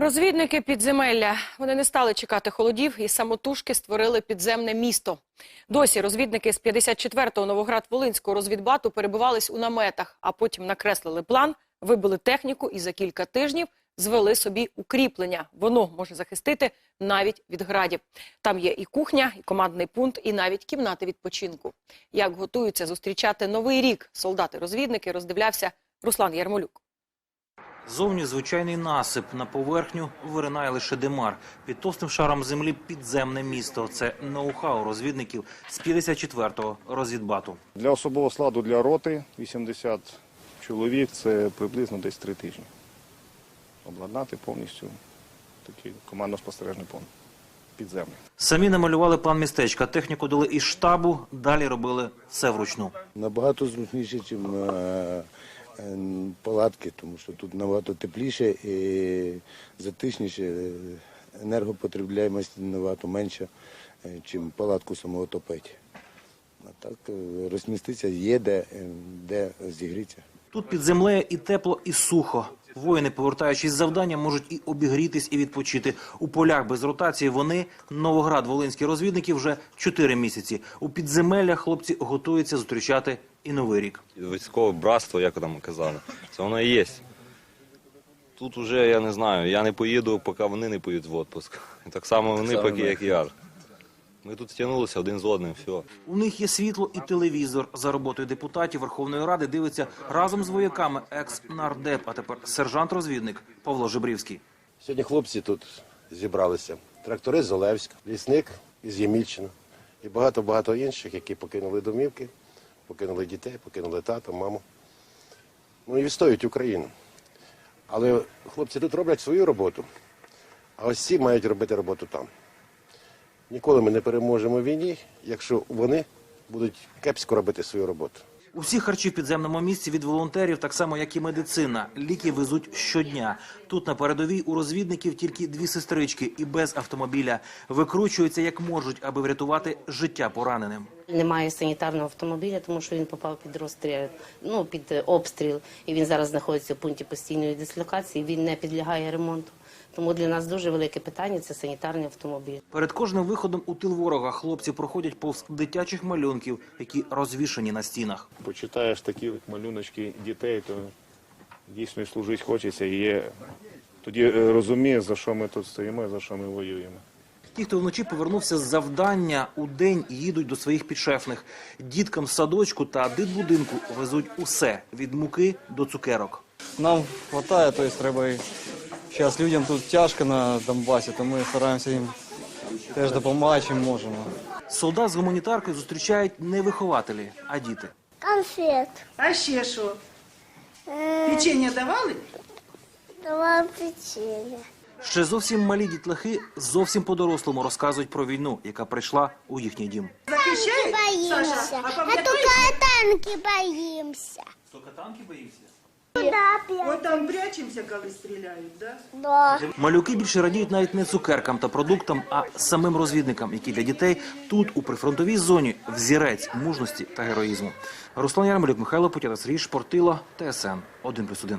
Розвідники підземелля. Вони не стали чекати холодів і самотужки створили підземне місто. Досі розвідники з 54-го Новоград-Волинського розвідбату перебувались у наметах, а потім накреслили план, вибили техніку і за кілька тижнів звели собі укріплення. Воно може захистити навіть від градів. Там є і кухня, і командний пункт, і навіть кімнати відпочинку. Як готуються зустрічати новий рік солдати-розвідники, роздивлявся Руслан Ярмолюк. Зовні звичайний насип. На поверхню виринає лише димар. Під товстим шаром землі підземне місто. Це ноу-хау розвідників з 54-го розвідбату. Для особового складу для роти 80 чоловік це приблизно десь три тижні. Обладнати повністю такий командно-спостережний пункт підземний. Самі намалювали план містечка. Техніку дали із штабу, далі робили все вручну. Набагато зручніше, ніж палатки, тому що тут набагато тепліше і затишніше, е, енергопотребляємость набагато менша, ніж палатку самого топити. А так е, розміститися є де, е, де зігрітися. Тут під землею і тепло, і сухо. Воїни, повертаючись з завдання, можуть і обігрітись, і відпочити. У полях без ротації вони, Новоград, волинські розвідники, вже чотири місяці. У підземеллях хлопці готуються зустрічати і новий рік. Військове братство, як там казали, це воно і є. Тут уже я не знаю, я не поїду, поки вони не поїдуть в відпуск. І так само вони, само поки як я. Ми тут стягнулися один з одним, все. У них є світло і телевізор. За роботою депутатів Верховної Ради дивиться разом з вояками екс-нардеп, а тепер сержант-розвідник Павло Жебрівський. Сьогодні хлопці тут зібралися. Трактори з Олевська, лісник із Ємільчина і багато-багато інших, які покинули домівки, покинули дітей, покинули тата, маму. Ну і відстоюють Україну. Але хлопці тут роблять свою роботу, а ось ці мають робити роботу там. Ніколи ми не переможемо в війні, якщо вони будуть кепсько робити свою роботу. Усі харчі в підземному місці від волонтерів, так само як і медицина. Ліки везуть щодня. Тут на передовій у розвідників тільки дві сестрички і без автомобіля викручуються як можуть, аби врятувати життя пораненим. Немає санітарного автомобіля, тому що він попав під розстріл, ну під обстріл, і він зараз знаходиться в пункті постійної дислокації. Він не підлягає ремонту. Тому для нас дуже велике питання це санітарний автомобіль. Перед кожним виходом у тил ворога хлопці проходять повз дитячих малюнків, які розвішані на стінах. Почитаєш такі малюночки дітей, то дійсно і служити хочеться і є. Тоді е, розумієш, за що ми тут стоїмо, і за що ми воюємо. Ті, хто вночі повернувся з завдання, у день їдуть до своїх підшефних. Діткам з садочку та дитбудинку везуть усе від муки до цукерок. Нам вистачає, тобто треба і зараз людям тут тяжко на Донбасі, то ми стараємося їм теж допомагати, чим можемо. Солдат з гуманітаркою зустрічають не вихователі, а діти. Конфет. А ще що? Печення давали? Два печенья. Ще зовсім малі дітлахи зовсім по-дорослому розказують про війну, яка прийшла у їхній дім. Захищають? Боимся. Саша, а а пам'ятаєш? танки боимся. Тільки танки боїмося? Ой, там прячемося, коли стріляють, да? Да. Малюки більше радіють навіть не цукеркам та продуктам, а самим розвідникам, які для дітей тут, у прифронтовій зоні, взірець мужності та героїзму. Руслан Ярмолюк, Михайло Путята, Сергій Шпортило, ТСН 1+,1.